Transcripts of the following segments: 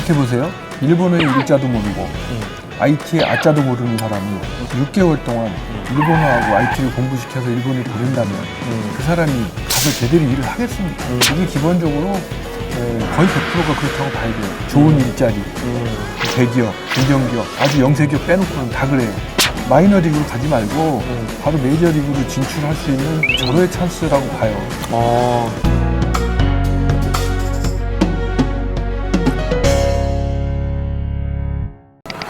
생각해 보세요. 일본어의 일자도 모르고 IT의 아자도 모르는 사람이 6개월 동안 일본어하고 IT를 공부시켜서 일본에 보낸다면 그 사람이 가서 제대로 일을 하겠습니까? 이게 기본적으로 에, 거의 100%가 그렇다고 봐야 돼요. 좋은 일자리, 대기업, 중견기업, 아주 영세기업 빼놓고는 다 그래요. 마이너리그로 가지 말고 바로 메이저리그로 진출할 수 있는 절호의 찬스라고 봐요. 어.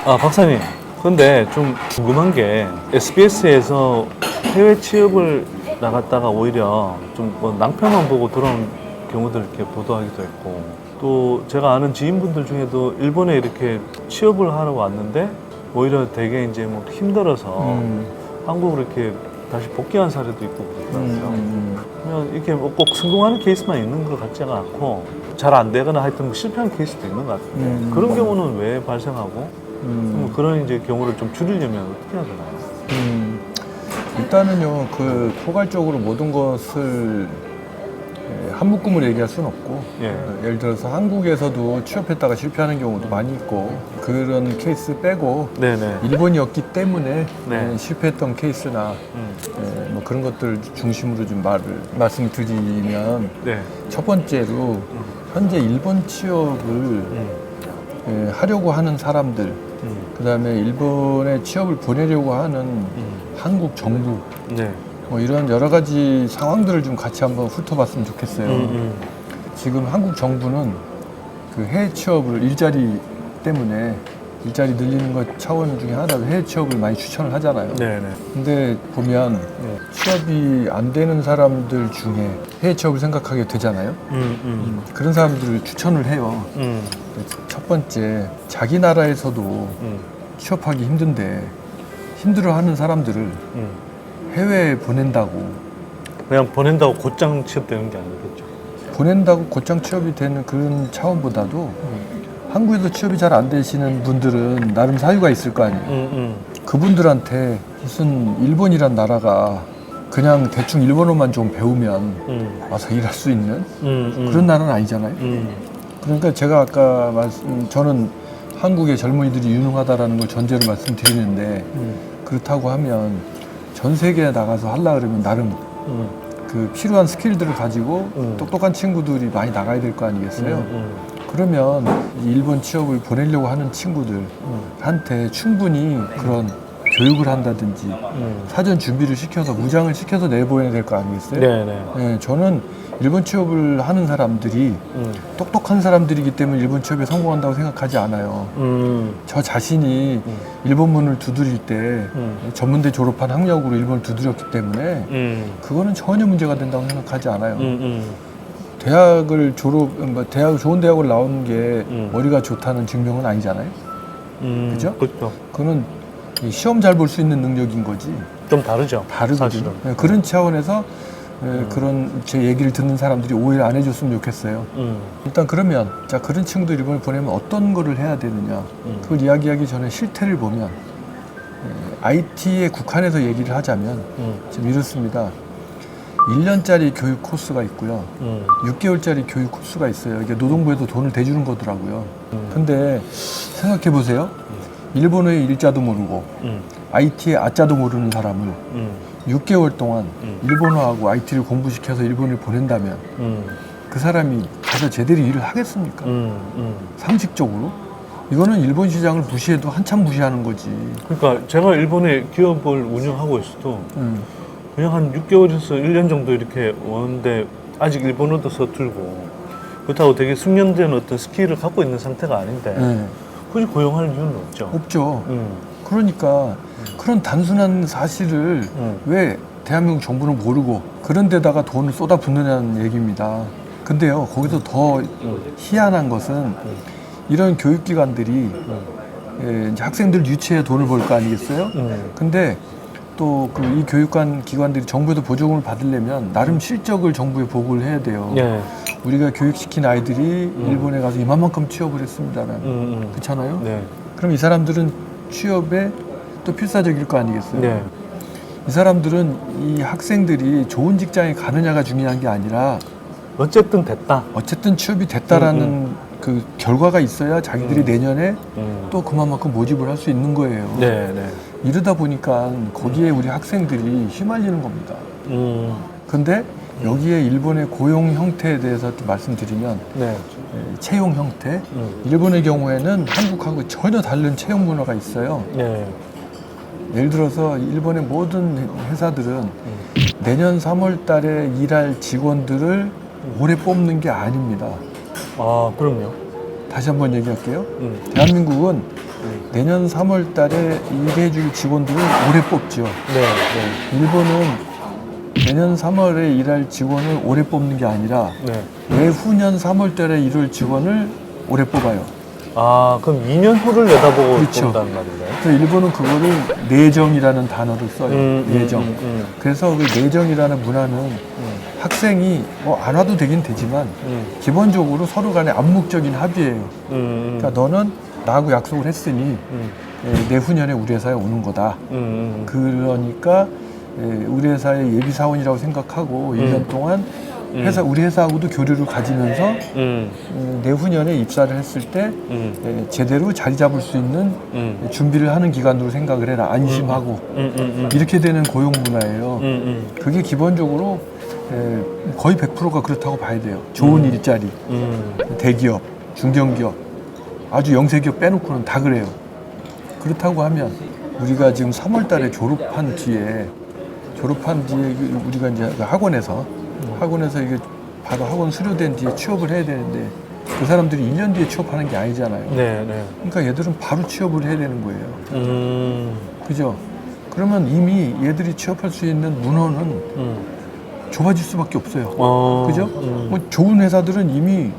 아, 박사님. 근데 좀 궁금한 게 SBS에서 해외 취업을 나갔다가 오히려 좀뭐 낭패만 보고 들어온 경우들 이렇게 보도하기도 했고 또 제가 아는 지인분들 중에도 일본에 이렇게 취업을 하러 왔는데 오히려 되게 이제 뭐 힘들어서 음. 한국으로 이렇게 다시 복귀한 사례도 있고 그렇더라고요. 음, 그냥 이렇게 뭐 꼭 성공하는 케이스만 있는 것 같지가 않고 잘 안 되거나 하여튼 뭐 실패한 케이스도 있는 것 같아요. 음. 그런 경우는 왜 발생하고 음. 뭐 그런 이제 경우를 좀 줄이려면 어떻게 해야 되나요? 음, 일단은요, 그 포괄적으로 모든 것을 에, 한 묶음으로 얘기할 수는 없고, 예. 어, 예를 들어서 한국에서도 취업했다가 실패하는 경우도 많이 있고, 그런 케이스 빼고, 네네. 일본이었기 때문에 네. 에, 실패했던 케이스나 음. 에, 뭐 그런 것들 중심으로 좀 말을 말씀을 드리면 네. 첫 번째로 현재 일본 취업을 음. 에, 하려고 하는 사람들, 음. 그 다음에 일본에 취업을 보내려고 하는 음. 한국 정부, 네. 뭐 이런 여러 가지 상황들을 좀 같이 한번 훑어봤으면 좋겠어요. 음. 지금 한국 정부는 그 해외 취업을 일자리 때문에 일자리 늘리는 것 차원 중에 하나로 해외 취업을 많이 추천을 하잖아요. 네네. 근데 보면 네. 취업이 안 되는 사람들 중에 해외 취업을 생각하게 되잖아요. 음. 음. 그런 사람들을 추천을 해요. 음. 첫 번째, 자기 나라에서도 음. 취업하기 힘든데 힘들어하는 사람들을 음. 해외에 보낸다고 그냥 보낸다고 곧장 취업되는 게 아니겠죠. 보낸다고 곧장 취업이 되는 그런 차원보다도 한국에서 취업이 잘 안 되시는 분들은 나름 사유가 있을 거 아니에요. 음. 음. 그분들한테 무슨 일본이란 나라가 그냥 대충 일본어만 좀 배우면 음. 와서 일할 수 있는 음. 음. 그런 나라는 아니잖아요. 음. 그러니까 제가 아까 말씀, 저는 한국의 젊은이들이 유능하다라는 걸 전제로 말씀드리는데 음. 그렇다고 하면 전 세계에 나가서 하려 그러면 나름 음. 그 필요한 스킬들을 가지고 음. 똑똑한 친구들이 많이 나가야 될 거 아니겠어요? 음. 그러면 이 일본 취업을 보내려고 하는 친구들한테 충분히 그런 교육을 한다든지 음. 사전 준비를 시켜서 무장을 시켜서 내보내야 될 거 아니겠어요? 네 네. 예, 저는 일본 취업을 하는 사람들이 음. 똑똑한 사람들이기 때문에 일본 취업에 성공한다고 생각하지 않아요. 음. 저 자신이 음. 일본문을 두드릴 때 음. 전문대 졸업한 학력으로 일본을 두드렸기 때문에 음. 그거는 전혀 문제가 된다고 생각하지 않아요. 음. 음. 대학을 졸업, 뭐 대학 좋은 대학을 나오는 게 음. 머리가 좋다는 증명은 아니잖아요. 음. 그죠? 그렇죠. 그거는 이 시험 잘 볼 수 있는 능력인 거지 좀 다르죠. 다르거든요. 사실은. 예, 그런 차원에서 예, 음. 그런 제 얘기를 듣는 사람들이 오해를 안 해줬으면 좋겠어요. 음. 일단 그러면 자 그런 친구들 일본에 보내면 어떤 거를 해야 되느냐 음. 그걸 이야기하기 전에 실태를 보면 IT에 국한해서 얘기를 하자면 음. 지금 이렇습니다. 1년짜리 교육 코스가 있고요. 음. 6개월짜리 교육 코스가 있어요. 이게 노동부에도 돈을 대주는 거더라고요. 음. 근데 생각해 보세요. 일본어의 일자도 모르고 음. IT의 아자도 모르는 사람을 음. 6개월 동안 음. 일본어하고 IT를 공부시켜서 일본을 보낸다면 음. 그 사람이 가서 제대로 일을 하겠습니까? 음. 음. 상식적으로? 이거는 일본 시장을 무시해도 한참 무시하는 거지. 그러니까 제가 일본에 기업을 운영하고 있어도 음. 그냥 한 6개월에서 1년 정도 이렇게 오는데 아직 일본어도 서툴고 그렇다고 되게 숙련된 어떤 스킬을 갖고 있는 상태가 아닌데 네. 굳이 고용할 이유는 없죠. 없죠. 음. 그러니까 그런 단순한 사실을 음. 왜 대한민국 정부는 모르고 그런 데다가 돈을 쏟아붓느냐는 얘기입니다. 근데요, 거기서 더 음. 희한한 것은 이런 교육기관들이 음. 예, 이제 학생들 유치에 돈을 벌 거 아니겠어요? 음. 근데 또 그 이 교육관 기관들이 정부에서 보조금을 받으려면 나름 실적을 정부에 보고를 해야 돼요. 네. 우리가 교육시킨 아이들이 일본에 가서 이만큼 취업을 했습니다라는. 음. 음. 그렇잖아요? 네. 그럼 이 사람들은 취업에 또 필사적일 거 아니겠어요? 네. 이 사람들은 이 학생들이 좋은 직장에 가느냐가 중요한 게 아니라 어쨌든 됐다. 어쨌든 취업이 됐다라는 음, 그 결과가 있어야 자기들이 음. 내년에 음. 또 그만큼 모집을 할 수 있는 거예요. 네, 네. 이러다 보니까 거기에 우리 학생들이 휘말리는 겁니다. 음. 근데 여기에 일본의 고용 형태에 대해서 또 말씀드리면 네. 에, 채용 형태 음. 일본의 경우에는 한국하고 전혀 다른 채용 문화가 있어요. 네. 예를 들어서 일본의 모든 회사들은 음. 내년 3월 달에 일할 직원들을 올해 뽑는 게 아닙니다. 아, 그럼요. 다시 한번 얘기할게요. 음. 대한민국은 음. 내년 3월 달에 일해줄 직원들을 올해 뽑죠. 네, 네. 일본은 내년 3월에 일할 직원을 올해 뽑는 게 아니라 네. 내후년 3월 달에 일할 직원을 올해 뽑아요. 아, 그럼 2년 후를 내다보고 그렇죠. 본다는 말인가요? 그래서 일본은 그거를 내정이라는 단어를 써요. 음, 음, 내정. 음, 음. 그래서 그 내정이라는 문화는 음. 학생이 뭐 안 와도 되긴 되지만 음. 기본적으로 서로 간에 암묵적인 합의예요. 음. 그러니까 너는 나하고 약속을 했으니 음. 예, 내후년에 우리 회사에 오는 거다. 음. 음. 그러니까 예, 우리 회사의 예비 사원이라고 생각하고 일 1년 동안 음. 회사 우리 회사하고도 교류를 가지면서 음. 음, 내후년에 입사를 했을 때 음. 예, 제대로 자리 잡을 수 있는 음. 준비를 하는 기간으로 생각을 해라. 안심하고 음. 음. 이렇게 되는 고용 문화예요. 음. 음. 그게 기본적으로 예, 거의 100%가 그렇다고 봐야 돼요. 좋은 음. 일자리, 음. 대기업, 중견기업, 아주 영세기업 빼놓고는 다 그래요. 그렇다고 하면 우리가 지금 3월 달에 졸업한 뒤에 졸업한 뒤에 그 우리가 이제 그 학원에서 학원에서 이게 바로 학원 수료된 뒤에 취업을 해야 되는데 그 사람들이 1년 뒤에 취업하는 게 아니잖아요. 네, 네. 그러니까 얘들은 바로 취업을 해야 되는 거예요. 음. 그죠? 그러면 이미 얘들이 취업할 수 있는 문헌은 음. 좁아질 수밖에 없어요. 어. 그죠? 음. 뭐 좋은 회사들은 이미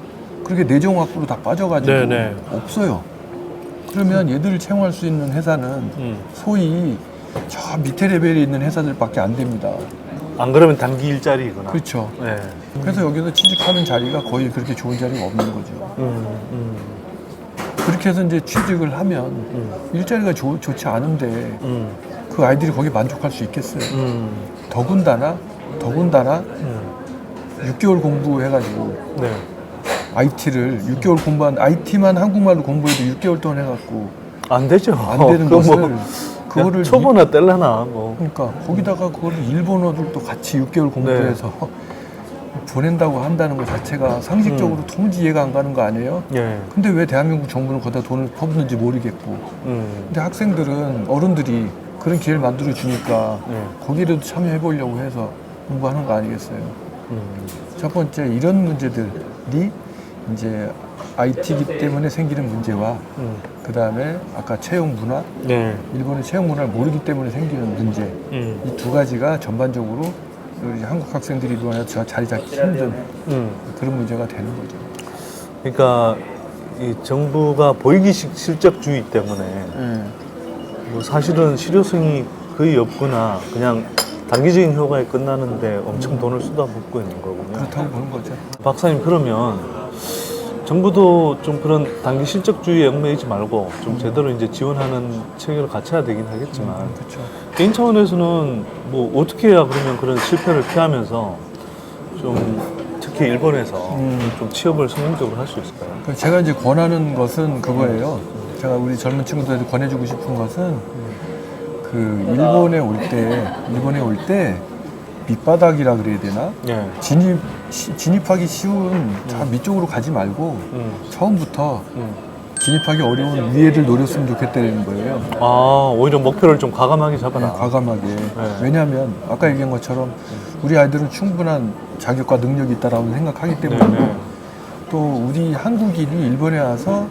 그렇게 내정 확보로 다 빠져가지고 네네. 없어요. 그러면 얘들을 채용할 수 있는 회사는 음. 소위 저 밑에 레벨에 있는 회사들밖에 안 됩니다. 안 그러면 단기 일자리구나. 그렇죠. 네. 그래서 여기서 취직하는 자리가 거의 그렇게 좋은 자리가 없는 거죠. 음. 음. 그렇게 해서 이제 취직을 하면 음. 일자리가 좋, 좋지 않은데 음. 그 아이들이 거기 만족할 수 있겠어요. 음. 더군다나 더군다나 음. 6개월 공부해가지고 네. IT를 6개월 공부한 IT만 한국말로 공부해도 6개월 동안 해갖고 안 되죠. 안 되는 그거 것을 뭐 그거를 초보나 뗄라나 뭐. 그러니까 거기다가 그거를 일본어를 또 같이 6개월 공부해서 보낸다고 한다는 것 자체가 상식적으로 도무지 이해가 안 가는 거 아니에요? 예. 근데 왜 대한민국 정부는 거기다 돈을 퍼붓는지 모르겠고 음. 근데 학생들은 어른들이 그런 기회를 만들어 주니까 네. 거기라도 참여해 보려고 해서 공부하는 거 아니겠어요? 음. 첫 번째 이런 문제들이 이제 IT이기 때문에 생기는 문제와 음. 그 다음에 아까 채용 문화 네. 일본의 채용 문화를 모르기 때문에 생기는 문제 음. 이 두 가지가 전반적으로 우리 한국 학생들이 이번에 자리 잡기 힘든 음. 그런 문제가 되는 거죠. 그러니까 이 정부가 보이기식 실적주의 때문에 뭐 사실은 실효성이 거의 없거나 그냥 단기적인 효과에 끝나는데 엄청 돈을 쏟아붓고 있는 거군요. 그렇다고 보는 거죠. 박사님 그러면 정부도 좀 그런 단기 실적주의에 얽매이지 말고 좀 제대로 이제 지원하는 체계를 갖춰야 되긴 하겠지만 그렇죠. 개인 차원에서는 뭐 어떻게 해야 그러면 그런 실패를 피하면서 좀 특히 일본에서 음. 좀 취업을 성공적으로 할 수 있을까요? 그 제가 이제 권하는 것은 그거예요. 제가 우리 젊은 친구들한테 권해주고 싶은 것은 그 일본에 올 때, 일본에 올 때 밑바닥이라 그래야 되나? 예. 진입 시- 진입하기 쉬운 저 밑쪽으로 가지 말고 음. 처음부터 음. 진입하기 어려운 위에를 노렸으면 좋겠다는 거예요. 아 오히려 목표를 좀 과감하게 네, 잡아라. 과감하게. 왜냐하면 아까 얘기한 것처럼 우리 아이들은 충분한 자격과 능력이 있다라고 생각하기 때문에 네, 네. 또 우리 한국인이 일본에 와서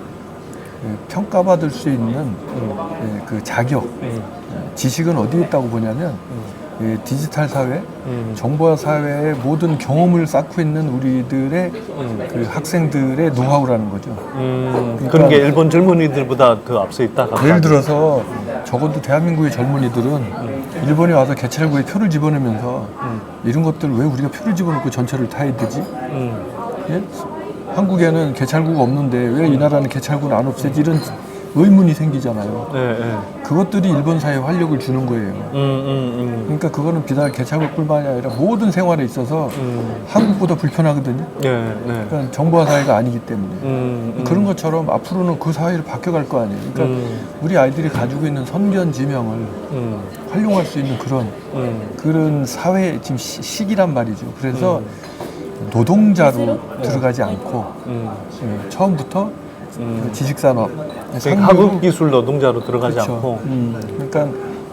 예, 평가받을 수 있는 음. 예, 그 자격, 음. 예, 지식은 어디에 있다고 보냐면 음. 예, 디지털 사회, 음. 정보화 사회의 모든 경험을 쌓고 있는 우리들의 음. 그 학생들의 노하우라는 거죠. 음, 그러니까- 그런 게 일본 젊은이들보다 더 앞서 있다. 예를 들어서 적어도 대한민국의 젊은이들은 일본에 와서 개찰구에 표를 집어넣으면서 음. 이런 것들 왜 우리가 표를 집어넣고 전철을 타야 되지? 음. 예? 한국에는 개찰구가 없는데 왜 이 나라는 개찰구는 안 없애지? 이런 의문이 생기잖아요. 네, 네. 그것들이 일본 사회에 활력을 주는 거예요. 음, 음, 그러니까 그거는 비단 개차볼 뿐만이 아니라 모든 생활에 있어서 음. 음. 한국보다 불편하거든요. 네, 네. 그러니까 정보화 사회가 아니기 때문에. 음, 음. 그런 것처럼 앞으로는 그 사회를 바뀌어갈 거 아니에요. 그러니까 음. 우리 아이들이 가지고 있는 선견 지명을 음, 활용할 수 있는 그런 음. 그런 사회 지금 시, 시기란 말이죠. 그래서 음. 노동자로 들어가지 않고 음. 예, 처음부터 음. 그 지식산업 그러니까 하급 기술 노동자로 들어가지 그렇죠. 않고 음, 그러니까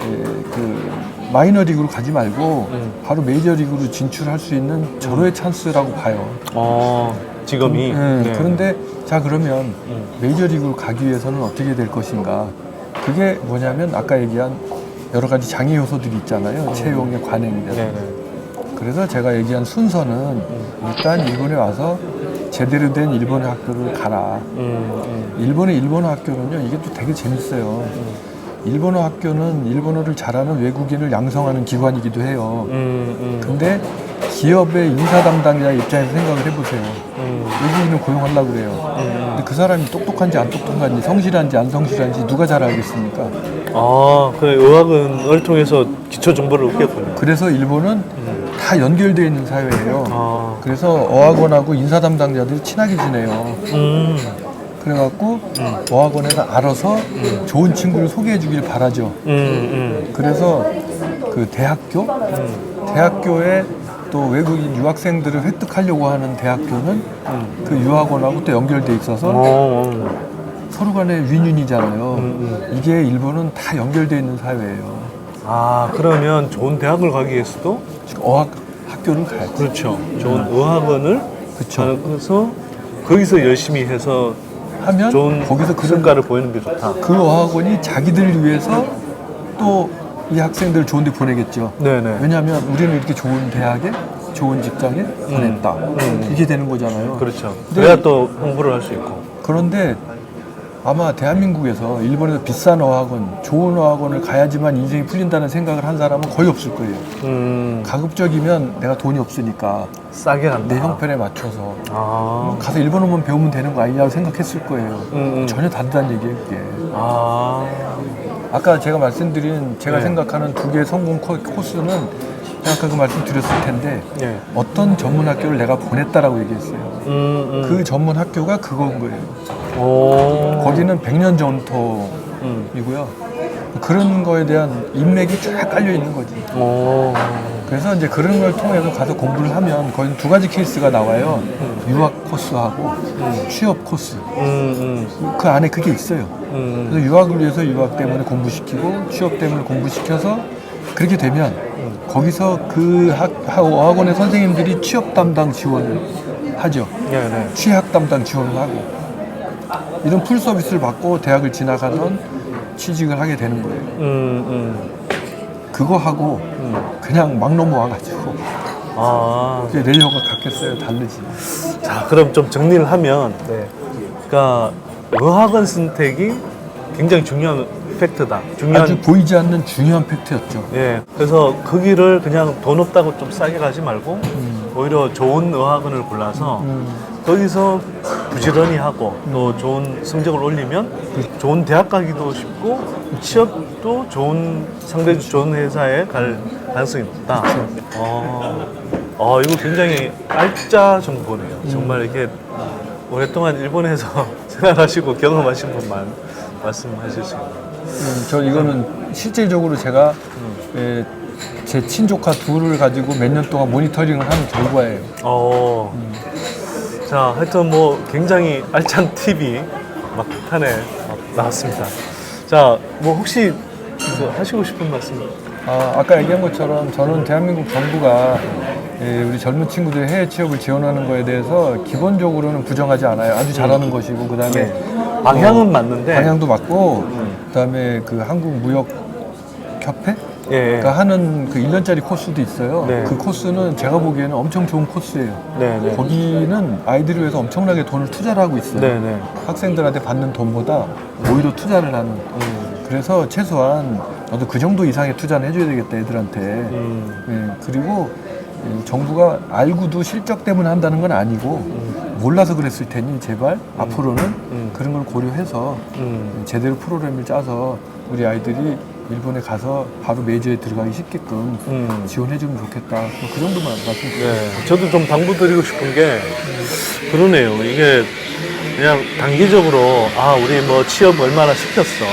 예, 그 마이너 리그로 가지 말고 음. 바로 메이저 리그로 진출할 수 있는 절호의 찬스라고 봐요. 어, 지금이 예, 네. 그런데 자 그러면 음. 메이저 리그로 가기 위해서는 어떻게 될 것인가? 그게 뭐냐면 아까 얘기한 여러 가지 장애 요소들이 있잖아요. 채용의. 음. 네, 네. 그래서 제가 얘기한 순서는 일단 일본에 와서 제대로 된 일본어 학교를 가라. 음, 음. 일본의 일본어 학교는요, 이게 또 되게 재밌어요. 일본어 학교는 일본어를 잘하는 외국인을 양성하는 기관이기도 해요. 음, 음. 근데 기업의 인사 담당자 입장에서 생각을 해보세요. 음. 외국인을 고용하려고 그래요. 근데 그 사람이 똑똑한지 안 똑똑한지, 성실한지 안 성실한지 누가 잘 알겠습니까? 아, 그래 의학은을 통해서 기초 정보를 얻겠군요. 그래서 일본은 다 연결되어 있는 사회예요. 아, 그래서 어학원하고 인사 담당자들이 친하게 지내요. 음, 그래갖고 어학원에서 알아서 좋은 친구를 소개해 주길 바라죠. 음, 그래서 그 대학교, 대학교에 또 외국인 유학생들을 획득하려고 하는 대학교는 그 유학원하고 또 연결돼 음. 있어서 어, 서로 간의 윈윈이잖아요. 음, 이게 일본은 다 연결돼 있는 사회예요. 아, 그러면 좋은 대학을 가기 위해서도 지금 어학 학교를 가야지. 그렇죠. 좋은 의학원을 그쵸. 가서 거기서 열심히 해서 하면 좋은 거기서 그런 성과를 보이는 게 좋다. 그 어학원이 자기들을 위해서 또 이 학생들을 좋은 데 보내겠죠. 네네. 왜냐하면 우리는 이렇게 좋은 대학에 좋은 직장에 보냈다. 음. 이게 되는 거잖아요. 그렇죠. 그래야 또 홍보를 할 수 있고. 그런데 아마 대한민국에서 일본에서 비싼 어학원, 좋은 어학원을 가야지만 인생이 풀린다는 생각을 한 사람은 거의 없을 거예요. 음, 가급적이면 내가 돈이 없으니까 싸게 간다. 내 형편에 맞춰서 아, 가서 일본어만 배우면 되는 거 아니냐고 생각했을 거예요. 음, 음. 전혀 다르다는 얘기예요, 그게. 아, 아까 제가 말씀드린 제가 네. 생각하는 두 개의 성공 코- 코스는 아까 그 말씀 드렸을 텐데 네. 어떤 전문 학교를 내가 보냈다라고 얘기했어요. 음, 음. 그 전문 학교가 그건 거예요. 오. 거기는 100년 전통이고요. 음. 그런 거에 대한 인맥이 쫙 깔려 있는 거지. 오. 그래서 이제 그런 걸 통해서 가서 공부를 하면 거의 두 가지 케이스가 나와요. 유학 코스하고 취업 코스. 음, 그 안에 그게 있어요. 음. 음. 그래서 유학을 위해서 유학 때문에 공부시키고 취업 때문에 공부시켜서 그렇게 되면 거기서 그 학, 학- 어학원의 선생님들이 취업 담당 지원을 하죠. 네, 네. 취학 담당 지원을 하고 이런 풀 서비스를 받고 대학을 지나가선 취직을 하게 되는 거예요. 음, 음. 그거 하고 그냥 막 넘어와가지고 아. 그게 내려가 같겠어요. 다르지. 자, 그럼 좀 정리를 하면, 네. 그러니까 의학원 선택이 굉장히 중요한 팩트다. 중요한. 아주 보이지 않는 중요한 팩트였죠. 예. 그래서 그 길을 그냥 돈 없다고 좀 싸게 가지 말고 오히려 좋은 의학원을 골라서 거기서 부지런히 하고 또 좋은 성적을 올리면 좋은 대학 가기도 쉽고 취업도 좋은 상대적으로 좋은 회사에 갈 가능성이 높다. 어, 어, 이거 굉장히 알짜 정보네요. 정말 이렇게 오랫동안 일본에서 생활하시고 경험하신 분만 말씀하실 수 있는. 음, 저 이거는 실질적으로 제가 예, 제 친조카 둘을 가지고 몇 년 동안 모니터링을 한 결과예요. 어. 자, 하여튼 뭐 굉장히 알찬 팁이 막판에 나왔습니다. 자, 뭐 혹시 그 하시고 싶은 말씀? 아, 아까 얘기한 것처럼 저는 대한민국 정부가 예, 우리 젊은 친구들의 해외 취업을 지원하는 거에 대해서 기본적으로는 부정하지 않아요. 아주 잘하는 것이고 그다음에 네. 방향은 맞는데 방향도 맞고 그다음에 그 한국 무역 협회 예, 예. 가 하는 그 1년짜리 코스도 있어요. 네. 그 코스는 제가 보기에는 엄청 좋은 코스예요. 네, 네. 거기는 아이들을 위해서 엄청나게 돈을 투자를 하고 있어요. 네, 네. 학생들한테 받는 돈보다 오히려 투자를 하는. 음, 그래서 최소한 나도 그 정도 이상의 투자는 해줘야 되겠다 애들한테. 음, 예, 그리고 예, 정부가 알고도 실적 때문에 한다는 건 아니고 몰라서 그랬을 테니 제발 앞으로는 음. 그런 걸 고려해서 음. 제대로 프로그램을 짜서 우리 아이들이 일본에 가서 바로 메이저에 들어가기 쉽게끔 음. 지원해주면 좋겠다. 뭐 그 정도만 말씀드릴게요. 네, 저도 좀 당부드리고 싶은 게 그러네요. 이게 그냥 단기적으로 아 우리 뭐 취업 얼마나 시켰어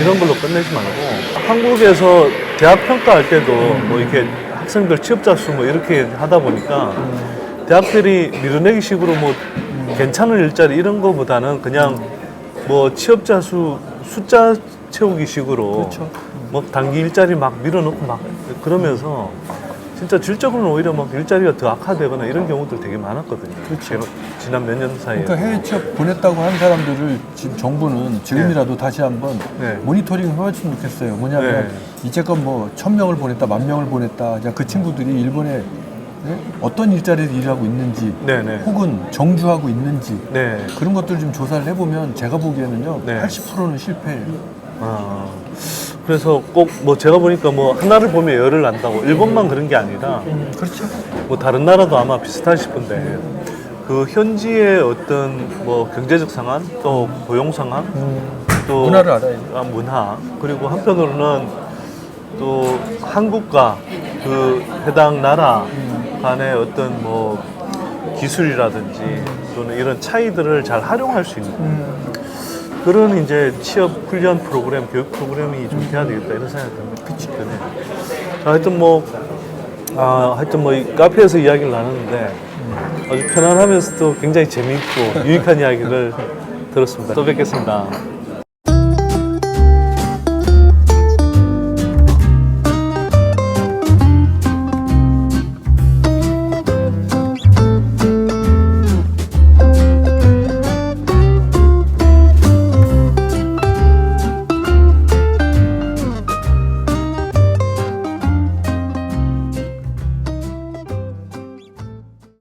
이런 걸로 끝내지 말고 한국에서 대학 평가할 때도 뭐 이렇게 학생들 취업자 수 뭐 이렇게 하다 보니까 대학들이 밀어내기 식으로 뭐 괜찮은 일자리 이런 거보다는 그냥 뭐 취업자 수 숫자 채우기 식으로 그렇죠. 뭐 단기 일자리 막 밀어넣고 막 그러면서 진짜 질적으로는 오히려 막 일자리가 더 악화되거나 이런 경우들 되게 많았거든요. 제가 지난 몇 년 사이에. 그러니까 해외 취업 보냈다고 한 사람들을 지금 정부는 지금이라도 다시 한번 네. 모니터링 해봤으면 좋겠어요. 뭐냐면 네. 이제껏 뭐 천 명을 보냈다, 만 명을 보냈다. 그 친구들이 일본에 네? 어떤 일자리에서 일하고 있는지, 네네. 혹은 정주하고 있는지 네. 그런 것들 좀 조사를 해보면 제가 보기에는요 네. 80%는 실패예요. 아, 그래서 꼭 뭐 제가 보니까 뭐 하나를 보면 열을 난다고 일본만 그런 게 아니라 그렇죠. 뭐 다른 나라도 아마 비슷할 싶은데 그 현지의 어떤 뭐 경제적 상황 또 고용 상황 또 문화를 알아야 아, 문화 그리고 한편으로는 또 한국과 그 해당 나라 간의 어떤 뭐 기술이라든지 또는 이런 차이들을 잘 활용할 수 있는 그런 이제 취업 훈련 프로그램, 교육 프로그램이 좀 돼야 되겠다 이런 생각이 듭니다. 그치. 자, 하여튼 뭐, 아, 하여튼 뭐, 이 카페에서 이야기를 나눴는데 아주 편안하면서도 굉장히 재미있고 유익한 이야기를 들었습니다. 또 뵙겠습니다.